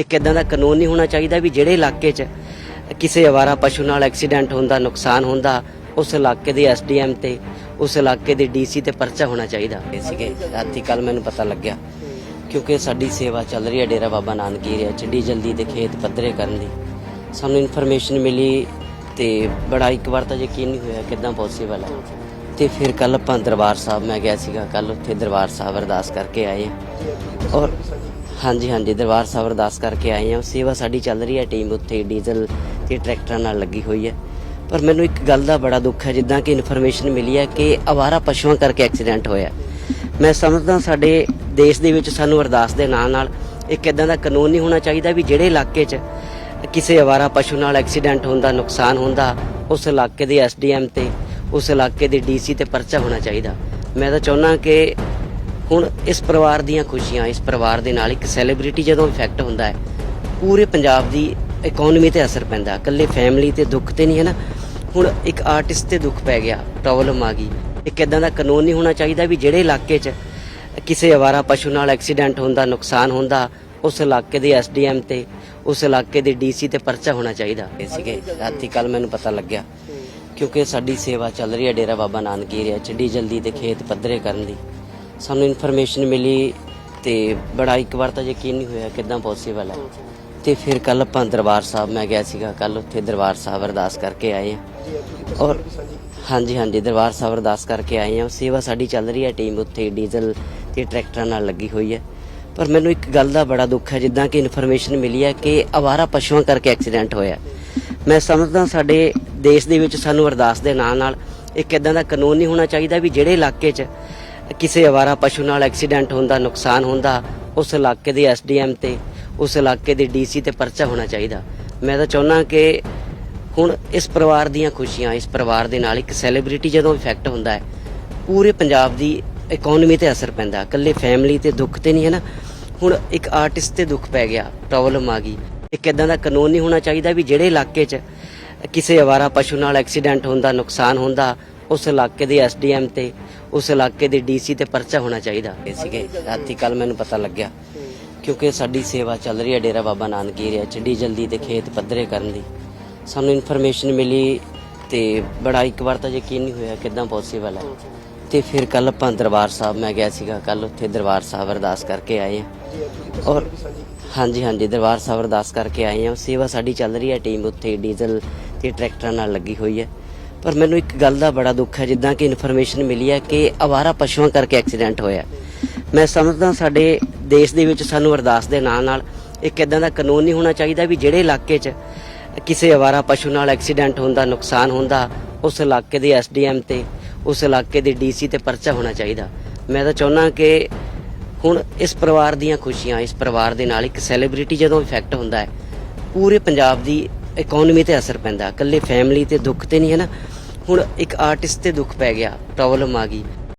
ਇੱਕ ਇਦਾਂ ਦਾ ਕਾਨੂੰਨ ਨਹੀਂ ਹੋਣਾ ਚਾਹੀਦਾ ਵੀ ਜਿਹੜੇ ਇਲਾਕੇ 'ਚ ਕਿਸੇ ਅਵਾਰਾ ਪਸ਼ੂ ਨਾਲ ਐਕਸੀਡੈਂਟ ਹੁੰਦਾ, ਨੁਕਸਾਨ ਹੁੰਦਾ, ਉਸ ਇਲਾਕੇ ਦੇ ਐਸਡੀਐਮ ਤੇ, ਉਸ ਇਲਾਕੇ ਦੇ ਡੀਸੀ ਤੇ ਪਰਚਾ ਹੋਣਾ ਚਾਹੀਦਾ। ਇਹ ਸੀਗੇ। ਰਾਤੀ ਕੱਲ ਮੈਨੂੰ ਪਤਾ ਲੱਗਿਆ ਕਿਉਂਕਿ ਸਾਡੀ ਸੇਵਾ ਚੱਲ ਰਹੀ ਹੈ ਡੇਰਾ ਬਾਬਾ ਨਾਨਕੀ ਏਰੀਆ 'ਚ। ਜਲਦੀ ਦੇ ਖੇਤ ਪੱਧਰੇ ਕਰਨ ਦੀ। ਸਾਨੂੰ ਇਨਫੋਰਮੇਸ਼ਨ ਮਿਲੀ ਤੇ ਬੜਾ ਇੱਕ ਵਾਰ ਤਾਂ ਯਕੀਨ ਨਹੀਂ ਹੋਇਆ ਕਿਦਾਂ ਪੋਸੀਬਲ ਹੈ। ਤੇ ਫਿਰ ਕੱਲ ਆਪਾਂ ਦਰਬਾਰ ਸਾਹਿਬ, ਮੈਂ ਗਿਆ ਸੀਗਾ ਕੱਲ ਉੱਥੇ ਦਰਬਾਰ ਸਾਹਿਬ ਅਰਦਾਸ ਕਰਕੇ ਆਏ। ਔਰ ਹਾਂਜੀ ਹਾਂਜੀ, ਦਰਬਾਰ ਸਾਹਿਬ ਅਰਦਾਸ ਕਰਕੇ ਆਏ ਹਾਂ। ਸੇਵਾ ਸਾਡੀ ਚੱਲ ਰਹੀ ਹੈ ਟੀਮ ਉੱਥੇ ਡੀਜ਼ਲ ਤੇ ਟਰੈਕਟਰਾਂ ਨਾਲ ਲੱਗੀ ਹੋਈ ਹੈ। ਪਰ ਮੈਨੂੰ ਇੱਕ ਗੱਲ ਦਾ ਬੜਾ ਦੁੱਖ ਹੈ, ਜਿੱਦਾਂ ਕਿ ਇਨਫੋਰਮੇਸ਼ਨ ਮਿਲੀ ਹੈ ਕਿ ਅਵਾਰਾ ਪਸ਼ੂਆਂ ਕਰਕੇ ਐਕਸੀਡੈਂਟ ਹੋਇਆ ਮੈਂ ਸਮਝਦਾ ਸਾਡੇ ਦੇਸ਼ ਦੇ ਵਿੱਚ ਸਾਨੂੰ ਅਰਦਾਸ ਦੇ ਨਾਲ ਨਾਲ ਇੱਕ ਇਦਾਂ ਦਾ ਕਾਨੂੰਨ ਨਹੀਂ ਹੋਣਾ ਚਾਹੀਦਾ ਵੀ ਜਿਹੜੇ ਇਲਾਕੇ 'ਚ ਕਿਸੇ ਅਵਾਰਾ ਪਸ਼ੂ ਨਾਲ ਐਕਸੀਡੈਂਟ ਹੁੰਦਾ ਨੁਕਸਾਨ ਹੁੰਦਾ ਉਸ ਇਲਾਕੇ ਦੇ ਐਸਡੀਐਮ ਤੇ, ਉਸ ਇਲਾਕੇ ਦੇ ਡੀਸੀ ਤੇ ਪਰਚਾ ਹੋਣਾ ਚਾਹੀਦਾ। ਮੈਂ ਤਾਂ ਚਾਹੁੰਦਾ ਕਿ ਹੁਣ ਇਸ ਪਰਿਵਾਰ ਦੀਆਂ ਖੁਸ਼ੀਆਂ, ਇਸ ਪਰਿਵਾਰ ਦੇ ਨਾਲ ਇੱਕ ਸੈਲੀਬ੍ਰਿਟੀ ਜਦੋਂ ਇਫੈਕਟ ਹੁੰਦਾ ਹੈ, ਪੂਰੇ ਪੰਜਾਬ ਦੀ ਇਕਨੋਮੀ ਤੇ ਅਸਰ ਪੈਂਦਾ। ਇਕੱਲੇ ਫੈਮਿਲੀ ਤੇ ਦੁੱਖ ਤੇ ਨਹੀਂ ਹੈ ਨਾ? ਹੁਣ ਇੱਕ ਆਰਟਿਸਟ ਤੇ ਦੁੱਖ ਪੈ ਗਿਆ ਪ੍ਰੋਬਲਮ ਆ ਗਈ। ਇੱਕ ਇਦਾਂ ਦਾ ਕਾਨੂੰਨ ਨਹੀਂ ਹੋਣਾ ਚਾਹੀਦਾ ਵੀ ਜਿਹੜੇ ਇਲਾਕੇ 'ਚ ਕਿਸੇ ਅਵਾਰਾ ਪਸ਼ੂ ਨਾਲ ਐਕਸੀਡੈਂਟ ਹੁੰਦਾ, ਨੁਕਸਾਨ ਹੁੰਦਾ, ਉਸ ਇਲਾਕੇ ਦੇ ਐਸਡੀਐਮ ਤੇ, ਉਸ ਇਲਾਕੇ ਦੇ ਡੀਸੀ ਤੇ ਪਰਚਾ ਹੋਣਾ ਚਾਹੀਦਾ। ਸੀਗੇ, ਰਾਤੀ ਕੱਲ ਮੈਨੂੰ ਪਤਾ ਲੱਗਿਆ, ਕਿਉਂਕਿ ਸਾਡੀ ਸੇਵਾ ਚੱਲ ਰਹੀ ਹੈ ਡੇਰਾ ਬਾਬਾ ਨਾਨਕ ਏਰੀਆ 'ਚ, ਡੀਜ਼ਲ ਦੀ ਦੇ ਖੇਤ ਪੱਧਰੇ ਕਰਨ ਦੀ। ਸਾਨੂੰ ਇਨਫੋਰਮੇਸ਼ਨ ਮਿਲੀ ਤੇ ਬੜਾ ਇੱਕ ਵਾਰ ਤਾਂ ਯਕੀਨ ਨਹੀਂ ਹੋਇਆ ਕਿਦਾਂ ਪੋਸੀਬਲ ਹੈ। ਤੇ ਫਿਰ ਕੱਲ ਆਪਾਂ ਦਰਬਾਰ ਸਾਹਿਬ ਮੈਂ ਗਿਆ ਸੀਗਾ ਕੱਲ ਉੱਥੇ ਦਰਬਾਰ ਸਾਹਿਬ ਅਰਦਾਸ ਕਰਕੇ ਆਏ ਹਾਂ। ਔਰ ਹਾਂਜੀ ਹਾਂਜੀ, ਦਰਬਾਰ ਸਾਹਿਬ ਅਰਦਾਸ ਕਰਕੇ ਆਏ ਹਾਂ। ਸੇਵਾ ਸਾਡੀ ਚੱਲ ਰਹੀ ਹੈ ਟੀਮ ਉੱਥੇ ਡੀਜ਼ਲ ਤੇ ਟਰੈਕਟਰਾਂ ਨਾਲ ਲੱਗੀ ਹੋਈ ਹੈ। ਪਰ ਮੈਨੂੰ ਇੱਕ ਗੱਲ ਦਾ ਬੜਾ ਦੁੱਖ ਹੈ, ਜਿੱਦਾਂ ਕਿ ਇਨਫੋਰਮੇਸ਼ਨ ਮਿਲੀ ਹੈ ਕਿ ਅਵਾਰਾ ਪਸ਼ੂਆਂ ਕਰਕੇ ਐਕਸੀਡੈਂਟ ਹੋਇਆ ਮੈਂ ਸਮਝਦਾ ਸਾਡੇ ਦੇਸ਼ ਦੇ ਵਿੱਚ ਸਾਨੂੰ ਅਰਦਾਸ ਦੇ ਨਾਲ ਨਾਲ ਇੱਕ ਇਦਾਂ ਦਾ ਕਾਨੂੰਨ ਨਹੀਂ ਹੋਣਾ ਚਾਹੀਦਾ ਵੀ ਜਿਹੜੇ ਇਲਾਕੇ 'ਚ ਕਿਸੇ ਅਵਾਰਾ ਪਸ਼ੂ ਨਾਲ ਐਕਸੀਡੈਂਟ ਹੁੰਦਾ ਨੁਕਸਾਨ ਹੁੰਦਾ ਉਸ ਇਲਾਕੇ ਦੇ ਐਸਡੀਐਮ ਤੇ, ਉਸ ਇਲਾਕੇ ਦੇ ਡੀਸੀ ਤੇ ਪਰਚਾ ਹੋਣਾ ਚਾਹੀਦਾ। ਮੈਂ ਤਾਂ ਚਾਹੁੰਦਾ ਕਿ ਹੁਣ ਇਸ ਪਰਿਵਾਰ ਦੀਆਂ ਖੁਸ਼ੀਆਂ, ਇਸ ਪਰਿਵਾਰ ਦੇ ਨਾਲ ਇੱਕ ਸੈਲੀਬ੍ਰਿਟੀ ਜਦੋਂ ਇਫੈਕਟ ਹੁੰਦਾ ਹੈ, ਪੂਰੇ ਪੰਜਾਬ ਦੀ ਇਕਨੋਮੀ ਤੇ ਅਸਰ ਪੈਂਦਾ ਇਕੱਲੇ ਫੈਮਿਲੀ ਤੇ ਦੁੱਖ ਤੇ ਨਹੀਂ ਹੈ ਨਾ। ਹੁਣ ਇੱਕ ਆਰਟਿਸਟ ਤੇ ਦੁੱਖ ਪੈ ਗਿਆ ਪ੍ਰੋਬਲਮ ਆ ਗਈ। ਇੱਕ ਇਦਾਂ ਦਾ ਕਾਨੂੰਨ ਨਹੀਂ ਹੋਣਾ ਚਾਹੀਦਾ ਵੀ ਜਿਹੜੇ ਇਲਾਕੇ 'ਚ ਕਿਸੇ ਅਵਾਰਾ ਪਸ਼ੂ ਨਾਲ ਐਕਸੀਡੈਂਟ ਹੁੰਦਾ ਨੁਕਸਾਨ ਹੁੰਦਾ, ਉਸ ਇਲਾਕੇ ਦੇ ਐਸਡੀਐਮ ਤੇ ਉਸ ਇਲਾਕੇ ਦੇ ਡੀਸੀ ਤੇ ਪਰਚਾ ਹੋਣਾ ਚਾਹੀਦਾ। ਸੀਗੇ। ਰਾਤੀ ਕੱਲ ਮੈਨੂੰ ਪਤਾ ਲੱਗਿਆ ਕਿਉਂਕਿ ਸਾਡੀ ਸੇਵਾ ਚੱਲ ਰਹੀ ਹੈ ਡੇਰਾ ਬਾਬਾ ਨਾਨਕ ਏਰੀਆ 'ਚ ਡੀ ਜਲਦੀ ਦੇ ਖੇਤ ਪੱਧਰੇ ਕਰਨ ਦੀ। ਸਾਨੂੰ ਇਨਫੋਰਮੇਸ਼ਨ ਮਿਲੀ ਤੇ ਬੜਾ ਇੱਕ ਵਾਰ ਤਾਂ ਯਕੀਨ ਨਹੀਂ ਹੋਇਆ ਕਿਦਾਂ ਪੋਸੀਬਲ ਹੈ। ਤੇ ਫਿਰ ਕੱਲ ਆਪਾਂ ਦਰਬਾਰ ਸਾਹਿਬ, ਮੈਂ ਗਿਆ ਸੀਗਾ ਕੱਲ ਉੱਥੇ ਦਰਬਾਰ ਸਾਹਿਬ ਅਰਦਾਸ ਕਰਕੇ ਆਏ ਹਾਂ। ਔਰ ਹਾਂਜੀ ਹਾਂਜੀ, ਦਰਬਾਰ ਸਾਹਿਬ ਅਰਦਾਸ ਕਰਕੇ ਆਏ ਹਾਂ। ਸੇਵਾ ਸਾਡੀ ਚੱਲ ਰਹੀ ਹੈ, ਟੀਮ ਉੱਥੇ ਡੀਜ਼ਲ ਤੇ ਟਰੈਕਟਰਾਂ ਨਾਲ ਲੱਗੀ ਹੋਈ ਹੈ। ਪਰ ਮੈਨੂੰ ਇੱਕ ਗੱਲ ਦਾ ਬੜਾ ਦੁੱਖ ਹੈ, ਜਿੱਦਾਂ ਕਿ ਇਨਫੋਰਮੇਸ਼ਨ ਮਿਲੀ ਹੈ ਕਿ ਅਵਾਰਾ ਪਸ਼ੂਆਂ ਕਰਕੇ ਐਕਸੀਡੈਂਟ ਹੋਇਆ ਮੈਂ ਸਮਝਦਾ ਸਾਡੇ ਦੇਸ਼ ਦੇ ਵਿੱਚ ਸਾਨੂੰ ਅਰਦਾਸ ਦੇ ਨਾਲ ਨਾਲ ਇੱਕ ਇਦਾਂ ਦਾ ਕਾਨੂੰਨ ਨਹੀਂ ਹੋਣਾ ਚਾਹੀਦਾ ਵੀ ਜਿਹੜੇ ਇਲਾਕੇ 'ਚ ਕਿਸੇ ਅਵਾਰਾ ਪਸ਼ੂ ਨਾਲ ਐਕਸੀਡੈਂਟ ਹੁੰਦਾ, ਨੁਕਸਾਨ ਹੁੰਦਾ, ਉਸ ਇਲਾਕੇ ਦੇ ਐਸਡੀਐਮ ਤੇ, ਉਸ ਇਲਾਕੇ ਦੇ ਡੀਸੀ ਤੇ ਪਰਚਾ ਹੋਣਾ ਚਾਹੀਦਾ। ਮੈਂ ਤਾਂ ਚਾਹੁੰਦਾ ਕਿ ਹੁਣ ਇਸ ਪਰਿਵਾਰ ਦੀਆਂ ਖੁਸ਼ੀਆਂ, ਇਸ ਪਰਿਵਾਰ ਦੇ ਨਾਲ ਇੱਕ ਸੈਲੀਬ੍ਰਿਟੀ ਜਦੋਂ ਇਫੈਕਟ ਹੁੰਦਾ ਹੈ, ਪੂਰੇ ਪੰਜਾਬ ਦੀ ਇਕਨੋਮੀ ਤੇ ਅਸਰ ਪੈਂਦਾ। ਇਕੱਲੇ ਫੈਮਿਲੀ ਤੇ ਦੁੱਖ ਤੇ ਨਹੀਂ ਹੈ ਨਾ। ਹੁਣ ਇੱਕ ਆਰਟਿਸਟ ਤੇ ਦੁੱਖ ਪੈ ਗਿਆ ਪ੍ਰੋਬਲਮ ਆ ਗਈ।